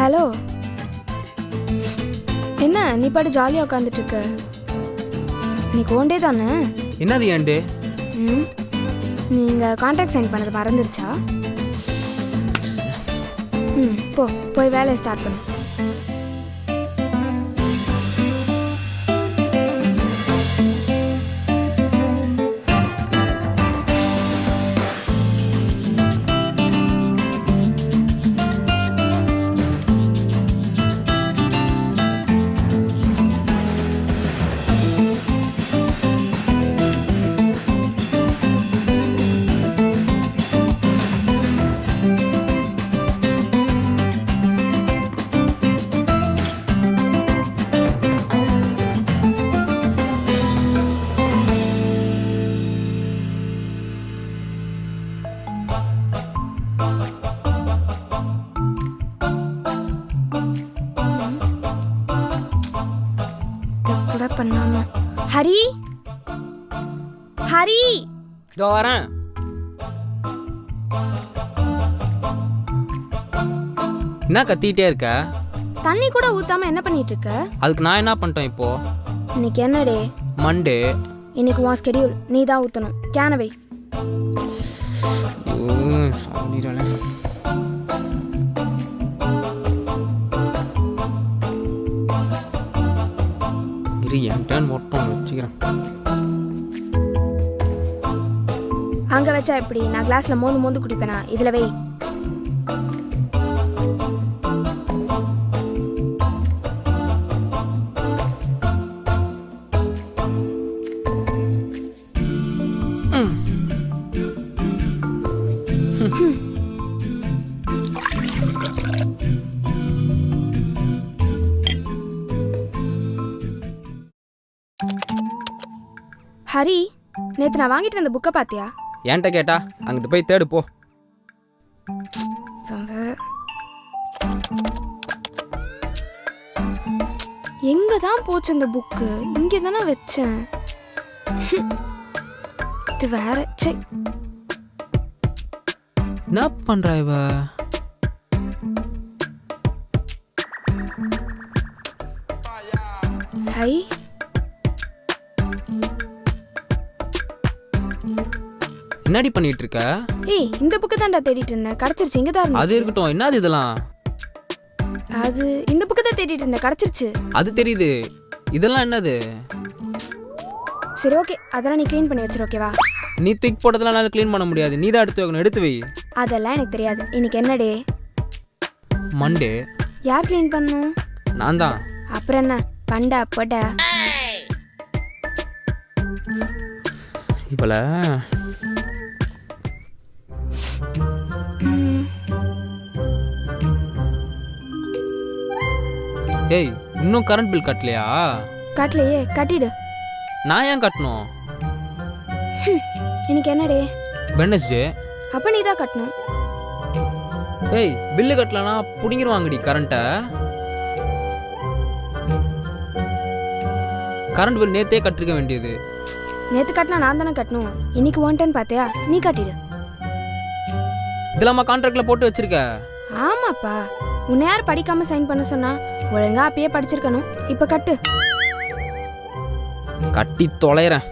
Hello என்ன நீ பாட்டு ஜாலியாக உட்காந்துட்டு இருக்க இன்னைக்கு ஓண்டே தானே? என்னது ஏண்டு ம் நீங்கள் கான்ட்ராக்ட் சைன் பண்ணது மறந்துருச்சா? ம் போ போய் வேலையை ஸ்டார்ட் பண்ணு. ஹரி? ஹரி? இதோ வரேன். என்ன கத்திக்கிட்டே இருக்க? தண்ணி கூட ஊத்தாம என்ன பண்ணிட்டு இருக்க அதுக்கு நான் என்ன பண்ணிட்டேன் இப்போ? இன்னைக்கு என்ன டே மண்டே. இன்னைக்கு உன் ஸ்கெடியூல் நீ தான் ஊற்றணும் கேனவை சொல்லிடுறேன் இரு என் டேர்ன் மட்டும் வச்சுக்கிறேன். அங்கே வச்சா எப்படி? நான் கிளாஸ்ல மோந்து மோந்து குடிப்பேனா? இதில் வை. ஹரி நேற்று நான் வாங்கிட்டு வந்த புக்கை பார்த்தியா? என்கிட்ட கேட்டா? அங்கிட்டு போய் தேடு போ. இவன் வேற. எங்க தான் போச்சு அந்த புக்கு? இங்கே தானே வச்சேன். இது வேற. சே என்ன பண்றா இவ? ஹை என்னடி பண்ணிட்டு இருக்க ஏய் இந்த புக்கு தான்டா தேடிட்டு இருந்தேன் கிடச்சிருச்சு இங்கே தான் அது இருக்கட்டும். என்னது இதெல்லாம்? அது இந்த புக்கு தான் தேடிட்டு இருந்தேன் கிடச்சிருச்சு. அது தெரியுது. இதெல்லாம் என்னது? சரி ஓகே. அதெல்லாம் நீ க்ளீன் பண்ணி வச்சிரு ஓகேவா? நீ தூக்கி போட்டதெல்லாம் என்னால் க்ளீன் பண்ண முடியாது. நீ தான் எடுத்து வைக்கணும். எடுத்து வை. அதெல்லாம் எனக்கு தெரியாது. இன்னைக்கு என்ன டே மண்டே யார் க்ளீன் பண்ணும்? நான் தான். அப்புறம் என்ன? பண்டா போடா. இவள ஏய் இன்னும் கரண்ட் பில் கட்டலையா? கட்டலையே கட்டிடு. நான் ஏன் கட்டணும்? இன்னைக்கு என்ன டே வெனஸ்டே அப்போ நீ தான் கட்டணும். ஏய் பில்லு கட்டலனா புடிங்கிருவாங்கடி கரண்ட்டை கரண்ட் பில் நேத்தே கட்டிருக்க வேண்டியது. நேற்று கட்டினா நான் தானே கட்டணும். இன்னைக்கு ஒன் டன் பார்த்தியா? நீ கட்டிடு. இதெல்லாமா கான்ட்ராக்ட்ல போட்டு வச்சிருக்க. ஆமாப்பா. உன்னை யார் படிக்காம சைன் பண்ண சொன்னா? ஒழுங்கா அப்பயே படிச்சிருக்கணும். இப்போ கட்டு. கட்டி தொலைறேன்.